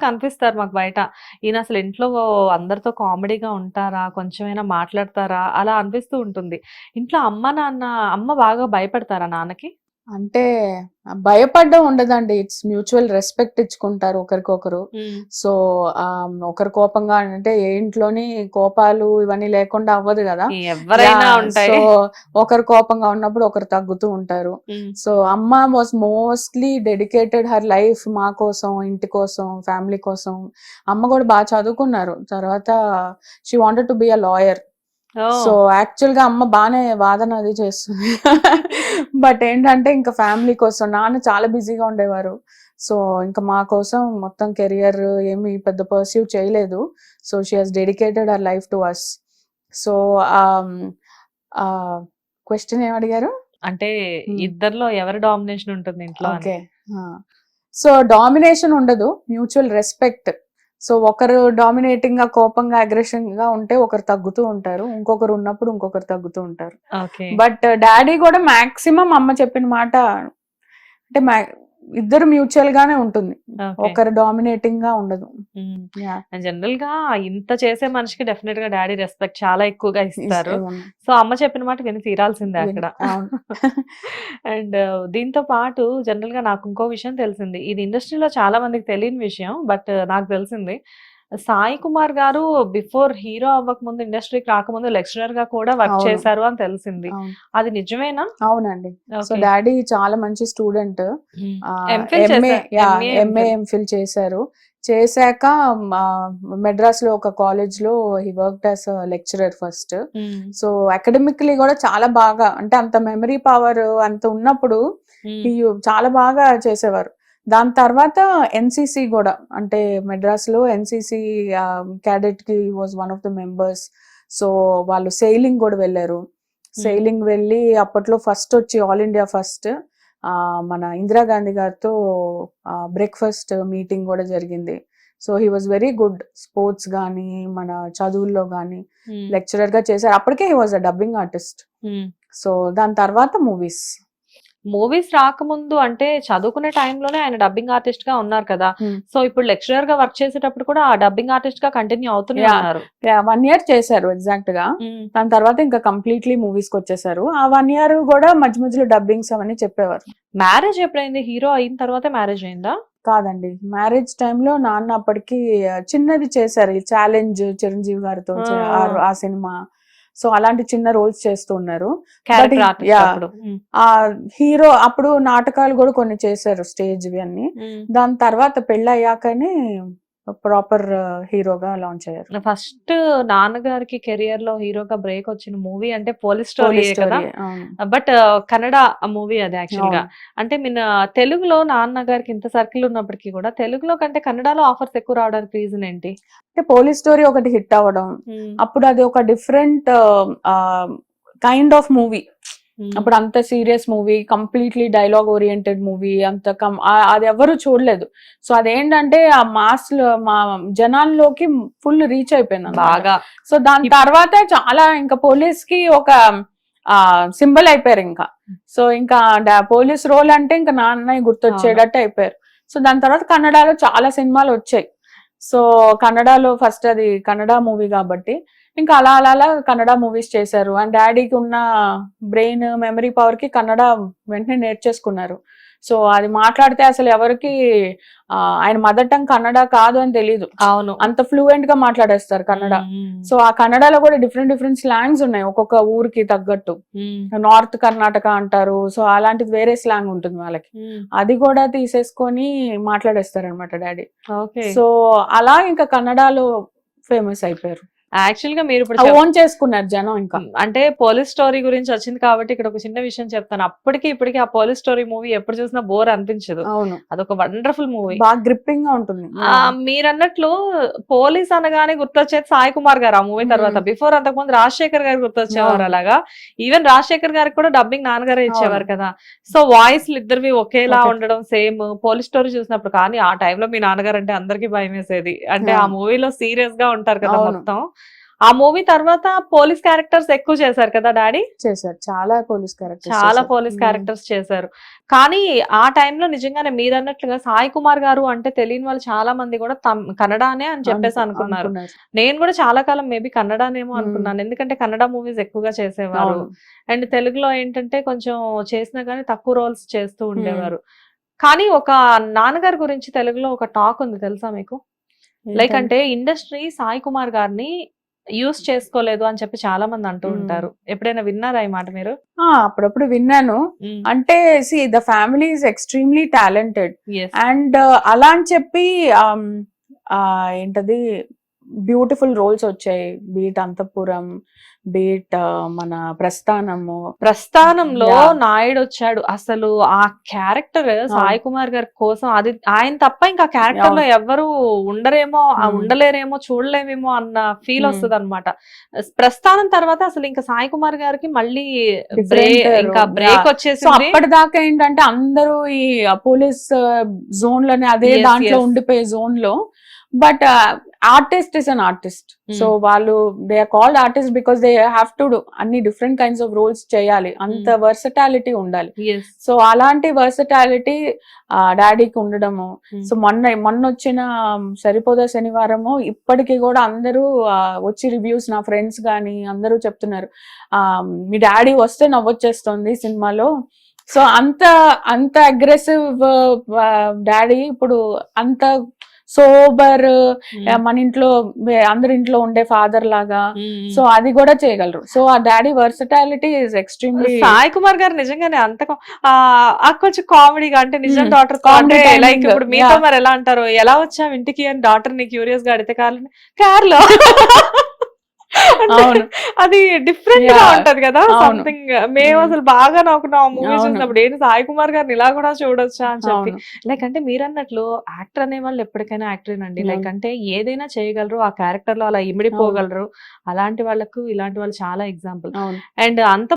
కనిపిస్తారు మాకు బయట. ఈయన అసలు ఇంట్లో అందరితో కామెడీగా ఉంటారా? కొంచెమైనా మాట్లాడతారా? అలా అనిపిస్తూ ఉంటుంది. ఇంట్లో అమ్మ నాన్న అమ్మ బాగా భయపడతారా నాన్నకి? అంటే భయపడడం ఉండదండి. ఇట్స్ మ్యూచువల్ రెస్పెక్ట్ ఇచ్చుకుంటారు ఒకరికొకరు. సో ఒకరు కోపంగా అంటే ఏ ఇంట్లోని కోపాలు ఇవన్నీ లేకుండా అవ్వదు కదా. ఎవరైనా సో ఒకరు కోపంగా ఉన్నప్పుడు ఒకరు తగ్గుతూ ఉంటారు. సో అమ్మ was mostly dedicated her life మా కోసం ఇంటి కోసం ఫ్యామిలీ కోసం. అమ్మ కూడా బాగా చదువుకున్నారు. తర్వాత she wanted to be a lawyer so యాక్చువల్గా అమ్మ బాగానే వాదన అది చేస్తుంది. బట్ ఏంటంటే ఇంకా ఫ్యామిలీ కోసం నాన్న చాలా బిజీగా ఉండేవారు. సో ఇంకా మా కోసం మొత్తం కెరియర్ ఏమి పెద్ద పర్స్యూ చేయలేదు. So she has dedicated her life to us so question ఏం అడిగారు? అంటే ఉమ్. ఇద్దరిలో ఎవరి డామినేషన్ ఉంటుంది ఇంట్లో. ఓకే సో డామినేషన్ ఉండదు. మ్యూచువల్ రెస్పెక్ట్ సో ఒకరు డామినేటింగ్గా కోపంగా అగ్రెషన్గా ఉంటే ఒకరు తగ్గుతూ ఉంటారు. ఇంకొకరు ఉన్నప్పుడు ఇంకొకరు తగ్గుతూ ఉంటారు. బట్ డాడీ కూడా మాక్సిమం అమ్మ చెప్పిన మాట అంటే ఇద్దరు మ్యూచువల్ గానే ఉంటుంది. ఒకరు డామినేటింగ్గా ఉండదు. జనరల్గా ఇంత చేసే మనిషికి డెఫినెట్గా డాడీ రెస్పెక్ట్ చాలా ఎక్కువగా ఇస్తారు. సో అమ్మ చెప్పిన మాట విని తీరాల్సిందే అక్కడ. అండ్ దీంతో పాటు జనరల్గా నాకు ఇంకో విషయం తెలిసింది. ఇది ఇండస్ట్రీలో చాలా మందికి తెలియని విషయం బట్ నాకు తెలిసింది. సాయి కుమార్ గారు బిఫోర్ హీరో అవ్వక ముందు ఇండస్ట్రీకి రాకముందు లెక్చరర్గా కూడా వర్క్. చేశారు అని తెలిసింది. అది నిజమేనా అవునండి సో. డాడీ చాలా మంచి స్టూడెంట్ ఎంఏ. ఎంఫిల్ చేశారు చేశాక మెడ్రాస్లో ఒక కాలేజ్లో he work as lecturer first. So academically కూడా చాలా బాగా అంటే అంత మెమరీ పవర్ అంత ఉన్నప్పుడు చాలా బాగా చేసేవారు దాని తర్వాత ఎన్సిసి కూడా అంటే మెడ్రాస్లో NCC క్యాడెట్కి was one of the members so వాళ్ళు సెయిలింగ్ కూడా వెళ్ళారు. సెయిలింగ్ వెళ్ళి అప్పట్లో ఫస్ట్ వచ్చి ఆల్ ఇండియా ఫస్ట్ మన ఇందిరాగాంధీ గారితో బ్రేక్ఫాస్ట్ మీటింగ్ కూడా జరిగింది. So he was very good sports కానీ మన చదువుల్లో కానీ. లెక్చరర్గా చేశారు. అప్పటికే he was a dubbing artist. So దాని తర్వాత మూవీస్ మూవీస్ రాకముందు అంటే చదువుకునే టైంలోనే ఆయన డబ్బింగ్ ఆర్టిస్ట్గా ఉన్నారు కదా. సో ఇప్పుడు లెక్చరర్గా వర్క్ చేసేటప్పుడు కూడా ఆ డబ్బింగ్ ఆర్టిస్ట్గా కంటిన్యూ అవుతూనే Yeah. ఉన్నారు. వన్ ఇయర్ చేశారు ఎగ్జాక్ట్గా. దాని తర్వాత ఇంకా కంప్లీట్లీ మూవీస్కి వచ్చేసారు. ఆ వన్ ఇయర్ కూడా మధ్య మధ్యలో డబ్బింగ్స్ అవన్నీ చెప్పేవారు. మ్యారేజ్ ఎప్పుడైంది? హీరో అయిన తర్వాత మ్యారేజ్ అయిందా? కాదండి. మ్యారేజ్ టైంలో నాన్న అప్పటికి చిన్నది చేశారు. ఈ ఛాలెంజ్ చిరంజీవి గారితో ఆ సినిమా. సో అలాంటి చిన్న రోల్స్ చేస్తూ ఉన్నారు క్యారెక్టర్ he- ఆర్టిస్ట్ yeah. అప్పుడు ఉమ్. ఆ హీరో అప్పుడు నాటకాలు కూడా కొన్ని చేశారు స్టేజ్ అన్ని. దాని తర్వాత పెళ్ళి అయ్యాకనే ప్రాపర్ హీరోగా లాంచ్ అయ్యారు ఫస్ట్ నాన్నగారికి కెరియర్లో హీరోగా బ్రేక్ వచ్చిన మూవీ అంటే పోలీస్ స్టోరీ కదా బట్ కన్నడ మూవీ అది యాక్చువల్గా. అంటే మన తెలుగులో నాన్నగారికి ఇంత సర్కిల్ ఉన్నప్పటికీ కూడా తెలుగులో కంటే కన్నడలో ఆఫర్స్ ఎక్కువ రావడానికి రీజన్ ఏంటి అంటే పోలీస్ స్టోరీ ఒకటి హిట్ అవ్వడం ఉమ్. అప్పుడు అది ఒక డిఫరెంట్ కైండ్ ఆఫ్ మూవీ. అప్పుడు అంత serious movie completely dialogue oriented movie అంత అది ఎవరు చూడలేదు. సో అదేంటంటే ఆ మాస్ మా జనాల్లోకి ఫుల్ రీచ్ అయిపోయింది. బాగా. సో దాని తర్వాత చాలా ఇంకా పోలీస్కి ఒక సింబల్ అయిపోయారు ఇంకా. సో ఇంకా పోలీస్ రోల్ అంటే ఇంకా నాన్న గుర్తొచ్చేటట్టు అయిపోయారు. సో దాని తర్వాత కన్నడలో చాలా సినిమాలు వచ్చాయి. సో కన్నడలో ఫస్ట్ అది కన్నడ మూవీ కాబట్టి ఇంకా అలా అలా అలా కన్నడ మూవీస్ చేశారు. అండ్ డాడీకి ఉన్న బ్రెయిన్ మెమరీ పవర్కి కన్నడ వెంటనే నేర్చేసుకున్నారు. సో అది మాట్లాడితే అసలు ఎవరికి ఆయన మదర్ టంగ్ కన్నడ కాదు అని తెలియదు అవును. అంత ఫ్లూయెంట్గా మాట్లాడేస్తారు కన్నడ. సో ఆ కన్నడలో కూడా డిఫరెంట్ డిఫరెంట్ స్లాంగ్స్ ఉన్నాయి. ఒక్కొక్క ఊరికి తగ్గట్టు. నార్త్ కర్ణాటక అంటారు. సో అలాంటిది వేరే స్లాంగ్ ఉంటుంది వాళ్ళకి. అది కూడా తీసేసుకొని మాట్లాడేస్తారు అనమాట డాడీ ఓకే. సో అలా ఇంకా కన్నడలో ఫేమస్ అయిపోయారు. యాక్చువల్గా మీరు ఇప్పుడు ఓన్ చేసుకున్నారు జనం ఇంకా. అంటే పోలీస్ స్టోరీ గురించి వచ్చింది కాబట్టి ఇక్కడ ఒక చిన్న విషయం చెప్తాను. అప్పటికి ఇప్పటికి ఆ పోలీస్ స్టోరీ మూవీ ఎప్పుడు చూసినా బోర్ అనిపించదు. అవును. అదొక వండర్ఫుల్ మూవీ. బాగా గ్రిప్పింగ్గా ఉంటుంది మీరన్నట్లు పోలీస్ అనగానే గుర్తొచ్చేది సాయి కుమార్ గారు ఆ మూవీ తర్వాత. బిఫోర్ అంతకుముందు రాజశేఖర్ గారు గుర్తొచ్చేవారు. అలాగా. ఈవెన్ రాజశేఖర్ గారికి కూడా డబ్బింగ్ నాన్నగారే ఇచ్చేవారు కదా. సో వాయిస్ ఇద్దరివి ఒకేలా ఒకే. ఉండడం సేమ్. పోలీస్ స్టోరీ చూసినప్పుడు కానీ ఆ టైంలో మీ నాన్నగారు అంటే అందరికీ భయం వేసేది అంటే ఆ. మూవీలో సీరియస్గా ఉంటారు కదా. మొత్తం. ఆ మూవీ తర్వాత పోలీస్ క్యారెక్టర్స్ ఎక్కువ చేశారు కదా డాడీ? చేశారు. చాలా పోలీస్ క్యారెక్టర్ చాలా పోలీస్ క్యారెక్టర్స్ చేశారు. కానీ ఆ టైంలో నిజంగానే మీరు అన్నట్లుగా సాయి కుమార్ గారు అంటే తెలియని వాళ్ళు చాలా మంది కూడా కన్నడనే అని చెప్పేసి అనుకున్నారు. నేను కూడా చాలా కాలం మేబీ కన్నడనేమో. అనుకున్నాను. ఎందుకంటే కన్నడ మూవీస్ ఎక్కువగా చేసేవారు. అండ్ తెలుగులో ఏంటంటే కొంచెం చేసినా కానీ తక్కువ రోల్స్ చేస్తూ ఉండేవారు. కానీ ఒక నాన్నగారి గురించి తెలుగులో ఒక టాక్ ఉంది తెలుసా మీకు? లైక్ అంటే ఇండస్ట్రీ సాయి కుమార్ గారిని యూస్ చేసుకోలేదు అని చెప్పి చాలా మంది అంటూ. ఉంటారు. ఎప్పుడైనా విన్నారా ఈ మాట మీరు? అప్పుడప్పుడు విన్నాను. అంటే see the family is extremely talented. And అలా అని చెప్పి um, ఆ, ఏంటది బ్యూటిఫుల్ రోల్స్ వచ్చాయి బీట్ అంతపురం బీట్ మన ప్రస్థానము ప్రస్థానంలో. నాయుడు వచ్చాడు అసలు ఆ క్యారెక్టర్ సాయి కుమార్ గారి కోసం అది ఆయన తప్ప ఇంకా క్యారెక్టర్లో ఎవ్వరు ఉండరేమో. ఉండలేరేమో చూడలేమేమో అన్న ఫీల్. వస్తుంది అనమాట ప్రస్థానం తర్వాత అసలు ఇంకా సాయి కుమార్ గారికి మళ్ళీ ఇంకా. Break Yeah. సో వచ్చేసింది అప్పటిదాకా ఏంటంటే అందరూ ఈ పోలీస్ జోన్లోనే అదే దాంట్లో. ఉండిపోయే జోన్లో but artist is an artist so Hmm. వాళ్ళు they are called artist because they have to do అన్ని డిఫరెంట్ కైండ్స్ ఆఫ్ రోల్స్ చేయాలి అంత Hmm. వర్సటాలిటీ ఉండాలి. సో అలాంటి వర్సటాలిటీ డాడీకి ఉండడము Hmm. సో మొన్న మొన్న వచ్చిన సరిపోదా శనివారము ఇప్పటికీ కూడా అందరూ వచ్చి రివ్యూస్ నా ఫ్రెండ్స్ కానీ అందరూ చెప్తున్నారు ఆ, మీ డాడీ వస్తే నవ్వొచ్చేస్తుంది సినిమాలో సో అంత అంత అగ్రెసివ్ డాడీ ఇప్పుడు అంత సోబర్. మన ఇంట్లో అందరి ఇంట్లో ఉండే ఫాదర్ లాగా. సో అది కూడా చేయగలరు సో ఆ daddy versatility is extremely Sai Kumar garu నిజంగానే అంత కొంచెం కామెడీగా అంటే నిజం. Daughter like. ఇప్పుడు మీతో. మరి ఎలా అంటారు ఎలా వచ్చావు ఇంటికి అని డాటర్ని క్యూరియస్గా అడిగితే కార్ కార్లో అవును అది డిఫరెంట్గా. ఉంటది కదా. సంథింగ్ మేము Hmm. అసలు బాగా నవ్వుకున్నాం ఆ మూవీ. చూసినప్పుడు ఏంటి సాయి కుమార్ గారిని ఇలా కూడా చూడొచ్చా అని చెప్పి లైక్ అంటే మీరు అన్నట్లు యాక్టర్ అనే వాళ్ళు ఎప్పటికైనా యాక్టర్ అండి. లైక్ అంటే ఏదైనా చేయగలరు ఆ క్యారెక్టర్లో అలా ఇమిడిపోగలరు అలాంటి వాళ్ళకు ఇలాంటి వాళ్ళు చాలా ఎగ్జాంపుల్ అండ్ అంత